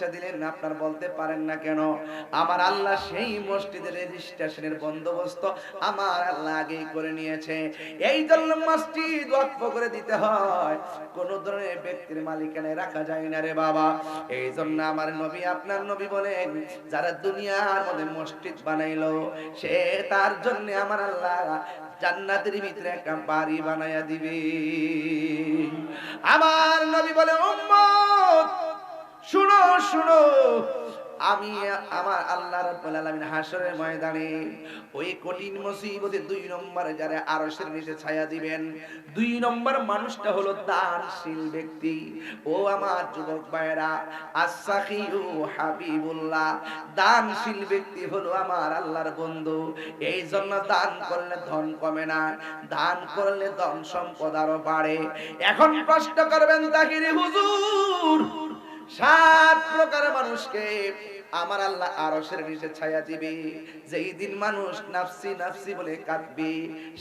পৌঁছে দিলেন, আপনার বলতে পারেন না কেন? আমার আল্লাহ সেই মসজিদের রেজিস্ট্রেশনের বন্দোবস্ত আমার আল্লাহ আগেই করে নিয়েছে। এই জন্য মসজিদ ওয়াকফ করে দিতে হয়। কোন ধরনের ব্যক্তির মালিকানায় রাখা যায় না রে বাবা। এই জন্য আমার নবী আপনার নবী বলেন, যারা দুনিয়ার মধ্যে মসজিদ বানাইলো, সে তার জন্য আমার আল্লাহ জান্নাতের ভিতরে একটা বাড়ি বানায়া দিবে। আমার নবী বলে, উম্মত শুনো শুনো। আমি আমার আল্লাহ রাব্বুল আলামিন হাসরের ময়দানে ওই কঠিন মুসিবতে দুই নম্বরে যারা আরশের নিচে ছায়া দিবেন, দুই নম্বর মানুষটা হলো দানশীল ব্যক্তি। ও আমার যুবক ভাইরা আসাখিউ হাবিবুল্লাহ, দানশীল ব্যক্তি হলো আমার আল্লাহর বন্ধু। এই জন্য দান করলে ধন কমে না, দান করলে ধন সম্পদ আরও বাড়ে। এখন প্রশ্ন করবেন তাহিরি হুজুর সাত প্রকার মানুষকে আমার আল্লাহ আরশের নিচে ছায়া দিবে। যেই দিন মানুষ নাফসি নাফসি বলে কাঁদবে,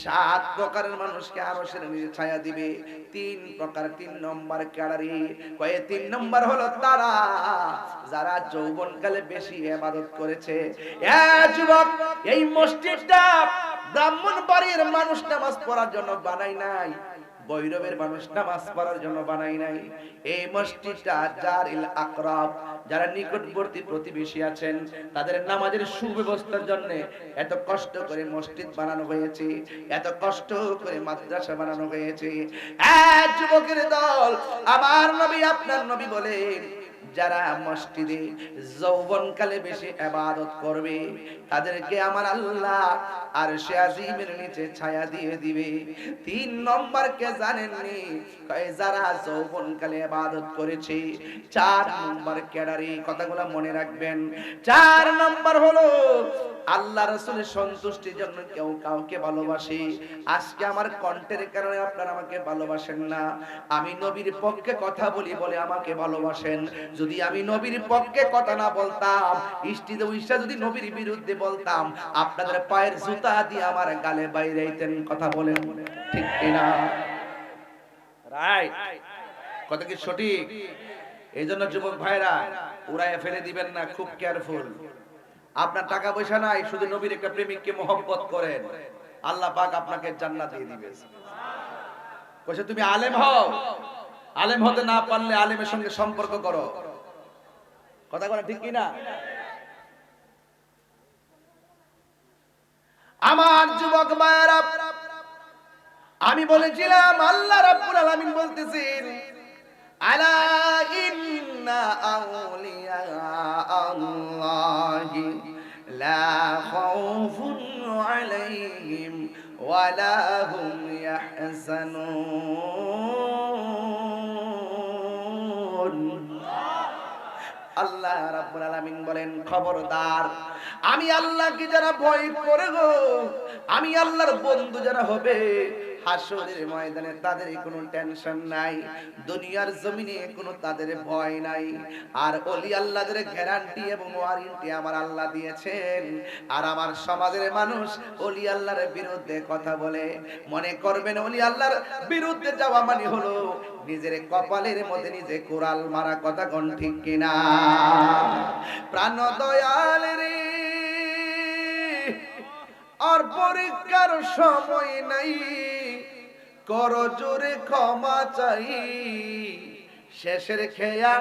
সাত প্রকারের মানুষকে আরশের নিচে ছায়া দিবে। তিন প্রকার, তিন নম্বর ক্যাডারি। কয়ে তিন নম্বর হলো তারা, যারা যৌবনকালে বেশি ইবাদত করেছে। যুবক, এই মসজিদটা ব্রাহ্মণ বাড়ির মানুষ নামাজ পড়ার জন্য বানাই নাই। বৈরবের মানুষ নামাজ পড়ার জন্য বানাই নাই। এই মসজিদটা জারিল আকরাব, যারা নিকটবর্তী প্রতিবেশী আছেন, তাদের নামাজের সুব্যবস্থার জন্য এত কষ্ট করে মসজিদ বানানো হয়েছে, এত কষ্ট করে মাদ্রাসা বানানো হয়েছে। যুবকের দল, আমার নবী আপনার নবী বলেন যারা মসজিদে যৌবনকালে বেশি আবাদত করবে, তাদেরকে আমার আল্লাহ আর সে আজিমের নিচে ছায়া দিয়ে দিবে। তিন নম্বর কে জানেননি? যারা যৌবনকালে আবাদত করেছে, চার নম্বর ক্যাডারি কথাগুলো মনে রাখবেন। চার নম্বর হলো, আল্লাহ রসুলের সন্তুষ্টির জন্য কেউ কাউকে ভালোবাসে। আজকে আমার কণ্ঠের কারণে আপনারা আমাকে ভালোবাসেন না। আমি নবীর পক্ষে কথা বলি বলে আমাকে ভালোবাসেন। যদি আমি নবীর পক্ষে কথা না বলতাম, ইষ্টিতে উইসা যদি নবীর বিরুদ্ধে বলতাম, আপনাদের পায়ের জুতা দিয়ে আমার গালে বাইরেইতেন কথা বলেন, ঠিক কিনা? রাইট কথা কি সঠিক? এই জন্য যুবক ভাইরা, উড়াইয়া ফেলে দিবেন না, খুব কেয়ারফুল আপনার টাকা পয়সা নাই, শুধু নবীর একটা প্রেমিককে মোহব্বত করেন। আল্লাহ পাক আপনাকে জান্নাত দিয়ে দিবে কইছে, তুমি আলেম হও। আলেম হতে না পারলে আলেমের সঙ্গে সম্পর্ক করো। কথা বলা ঠিক কি না আমার যুবক মায়েরা, আমি বলেছিলাম, আল্লাহ রাব্বুল আলামিন বলতেছেন, আলা ইন্না আউলিয়া আল্লাহি লা খাউফুন আলাইহিম ওয়ালা হুম ইয়াহজানুন। রাব্বুল আলামিন বলেন, খবরদার, আমি আল্লাহকে যারা ভয় করে গো, আমি আল্লাহর বন্ধু যারা হবে হাসরের ময়দানে তাদের কোনো টেনশন নাই। দুনিয়ার জমিনে কোনো তাদের ভয় নাই। আর ওলি আল্লাহদের গ্যারান্টি এবং ওয়ারেন্টি আমার আল্লাহ দিয়েছেন। আর আমার সমাজের মানুষ ওলি আল্লাহর বিরুদ্ধে কথা বলে। মনে করবেন ওলি আল্লাহর বিরুদ্ধে যাওয়া মানে হলো নিজের কপালের মধ্যে নিজে কোরাল মারা কথা কোন ঠিক কিনা? প্রাণ দয়াল রে। আর পরীক্ষার সময় নাই। কর ক্ষমা চাই। শেষের খেয়া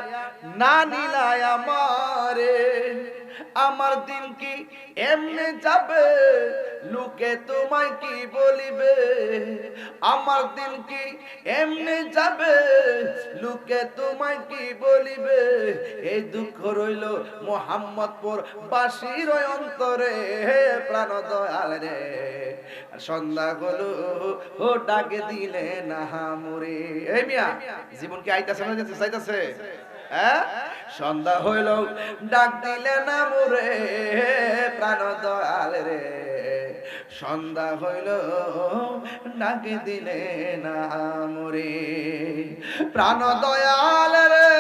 না নিলায় আমারে। আমার দিন কি এমনি যাবে? লোকে তোমায় কি বলিবে? আমার দিন কি এমনি যাবে? লোকে তোমায় কি বলিবে? এই দুঃখ রইল মোহাম্মদপুর বাসির অন্তরে। প্রাণ দয়াল রে, সন্ধ্যা হলো ও ডাকে দিলে না হামুরে। এই মিয়া, জীবন কি আইতাছে না যেতে চাইতাছে হ্যাঁ? সন্ধ্যা হইল, ডাক দিলে না মুরে প্রাণ দয়াল রে। সন্ধ্যা হইল ডাক দিলে না মুরে প্রাণ দয়াল রে।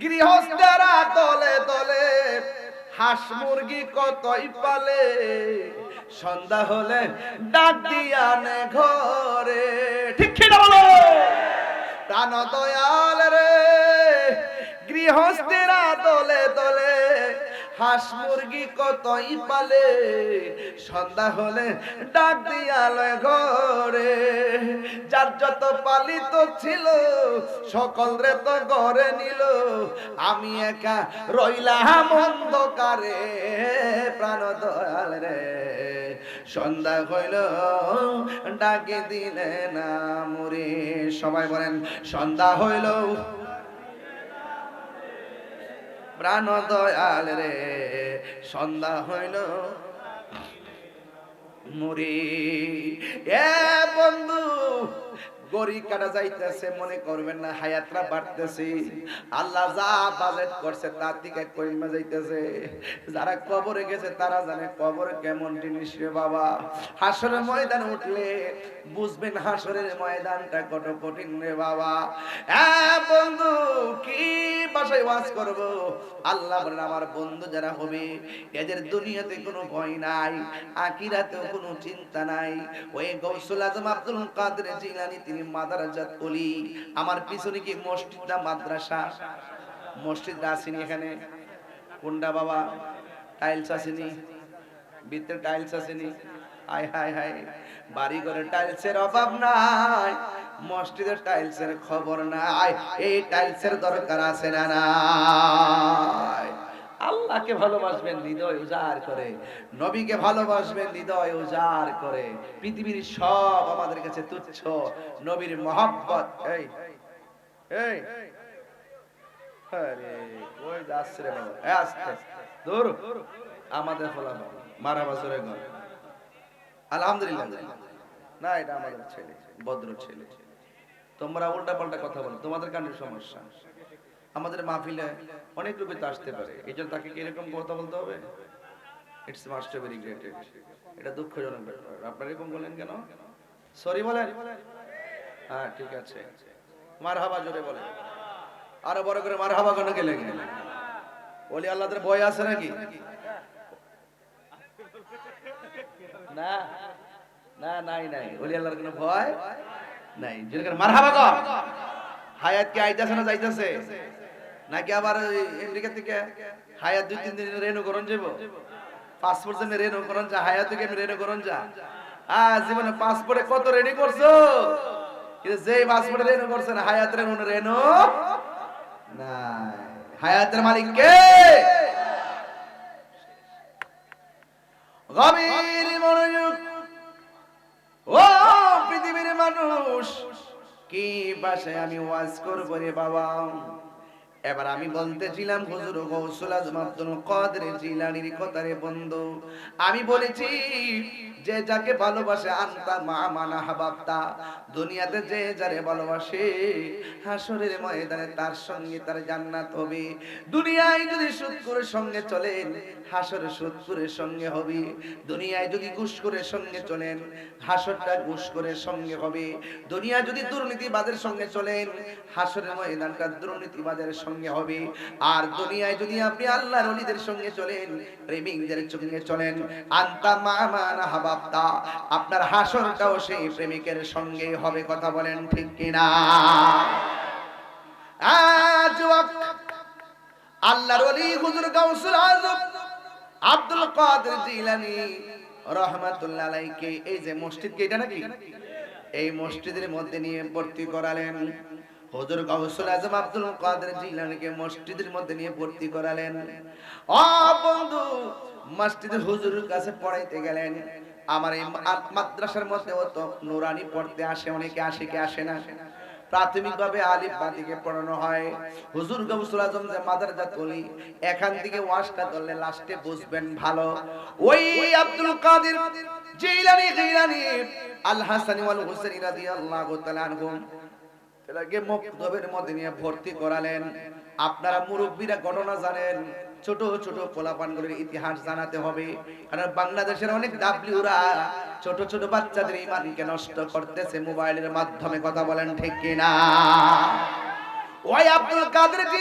গৃহস্থেরা দলে দলে হাঁস মুরগি কতই পালে? সন্ধ্যা হলে ডাক দিয়ানে ঘরে। ঠিক কিনা বলো? প্রাণ দয়াল রে। হস্তেরা দলে দলে হাঁস মুরগি কতই পালে? সন্ধ্যা হলে ডাক দিয়ালয় ঘরে। যার যত পালিত ছিল, সকল রে তো ঘরে নিল। আমি একা রইলাম অন্ধকারে প্রাণ দয়াল রে। সন্ধ্যা হইল, ডাকে দিলে না মুরে সবাই বলেন, সন্ধ্যা হইল প্রাণ দয়াল রে। সন্ধ্যা হইল। মুড়ি। এ বন্ধু গড়ি কাটা যাইতেছে, মনে করবেন না, হায়াতরা বাড়তেছে। আল্লাহ যা বাজেট করছে তার দিকে কইমা যাইতেছে। যারা কবরে গেছে, তারা জানে কবর কেমন জিনিস রে বাবা। হাসরের ময়দানে উঠলে বুঝবেন হাসরের ময়দানটা কত কঠিন রে বাবা। হ্যাঁ বন্ধু, কি বাসায় ওয়াজ করব? আল্লাহ বলেন, আমার বন্ধু যারা হবে, এদের দুনিয়াতে কোনো ভয় নাই আকিরাতেও কোনো চিন্তা নাই। ওই গৌসুল আজম আব্দুল কাদের জিলানি তিনি মাদারাজাত অলি আমার পিছনে কি মসজিদ না মাদ্রাসা? মসজিদ আসেনি এখানে। কোনটা বাবা? টাইলস আসেনি। ভিতরে টাইলস আসেনি। হাই হায় হায়। বাড়ি ঘরে টাইলসের অভাব নাই। মসজিদের টাইলসের খবর নাই। এই টাইলসের দরকার আছে না নাই? আল্লাহকে ভালোবাসবেন, হৃদয় উজাড় করে। নবীকে ভালোবাসবেন, হৃদয় উজাড় করে। পৃথিবীর সব আমাদের কাছে তুচ্ছ, নবীর মহব্বত। এই এই, আরে বাবা? আস্তে, দূর। আমাদের মারা আলহামদুলিল্লাহ। না, এটা আমাদের ছেলে, ভদ্র ছেলে। তোমরা উল্টা পাল্টা কথা বলো, তোমাদের কানের সমস্যা। আমাদের মাহফিলে অনেক রূপে তো আসতে পারে। এই জন্য তাকে এরকম কথা বলতে হবে? ইটস মাস্ট বি রিগ্রেটেড এটা দুঃখজনক ব্যাপার। আপনারা এরকম বলেন কেন? সরি বলেন? হ্যাঁ ঠিক আছে। মার হাবা জোরে বলেন। আরও বড় করে মার হাবা কেন গেলে বলি আল্লাহদের ভয় আছে নাকি? না না, নাই নাই। বলি, আল্লাহর কোনো ভয় নাই। মার হাবা কর। হায়াত কি আইতাছে না যাইতাছে? নাকি আবার আমেরিকা থেকে হায়াত দুই, তিন দিন রেনু করন যাব পাসপোর্ট জন্য রেনু করন যা, হায়াত থেকে আমি রেনু করন যা। আ জীবনে পাসপোর্টে কত রেডি করছ? কিন্তু যে পাসপোর্টে রেনু করছেন হায়াত রেনু রেনু নাই। হায়াতের মালিক কে? গভীর মনোযোগ। ও পৃথিবীর মানুষ, কি ভাষায় আমি ওয়াজ করব রে বাবা? এবার আমি বলতেছিলাম, হুজুর গৌসুল আজম আব্দুল কাদের জিলানির কথা রে বন্ধু। আমি বলেছি, যে যাকে ভালোবাসে আন্তা মা মানা হাবাবতা। দুনিয়াতে যে যারে ভালোবাসে হাসরের ময়দানে তার সঙ্গে তার জান্নাত হবে। দুনিয়ায় যদি সুৎকুরের সঙ্গে চলেন হাসরে সুৎকুরের সঙ্গে হবে। দুনিয়ায় যদি ঘুষখোরের সঙ্গে চলেন হাসরটা ঘুষখোরের সঙ্গে হবে। দুনিয়া যদি দুর্নীতিবাদের সঙ্গে চলেন হাসরের ময়দানটা দুর্নীতিবাদের সঙ্গে হবে। আর দুনিয়ায় যদি আপনি আল্লাহর ওলিদের সঙ্গে চলেন, প্রেমিকদের সঙ্গে চলেন আন্তা মামান হাবাবতা আপনার হাসরটাও সেই প্রেমিকের সঙ্গে হবে, কথা বলেন ঠিক কিনা? আল্লাহর হুজুর গাউসুল আব্দুল কাদের রহমাতুল্লাহ আলাইকে এই যে মসজিদ কি এটা নাকি? এই মসজিদের মধ্যে নিয়ে ভর্তি করালেন। হুজুর গাউসুল আজম আব্দুল কাদের জিলানীকে মসজিদের মধ্যে নিয়ে ভর্তি করালেন। ও বন্ধু, মসজিদের হুজুরের কাছে পড়াইতে গেলেন। আমার এই মাদ্রাসার মধ্যে তো নুরানি পড়তে আসে, অনেকে আসে কি আসে না। প্রাথমিকভাবে আলিফ বাতিকে পড়ানো হয়। হুজুর গৌসুল আজম যে মাদারজাত কলি এখান থেকে ওয়াজটা ধরলে লাস্টে বুঝবেন ভালো। ওই আব্দুল কাদের জিলানি জিলানি আল হাসানি ওয়াল হুসাইনি রাদিয়াল্লাহু তাআলা আনহুম এটাকে মক্তবের মধ্যে নিয়ে ভর্তি করালেন। আপনারা মুরব্বীরা ঘটনা জানেন, ছোট ছোট পোলাপানগুলির ইতিহাস জানাতে হবে। কারণ বাংলাদেশের অনেক ডাবলিউরা ছোট ছোট বাচ্চাদের ইমানকে নষ্ট করতেছে মোবাইলের মাধ্যমে, কথা বলেন ঠিক কিনা? ওই আব্দুল কাদের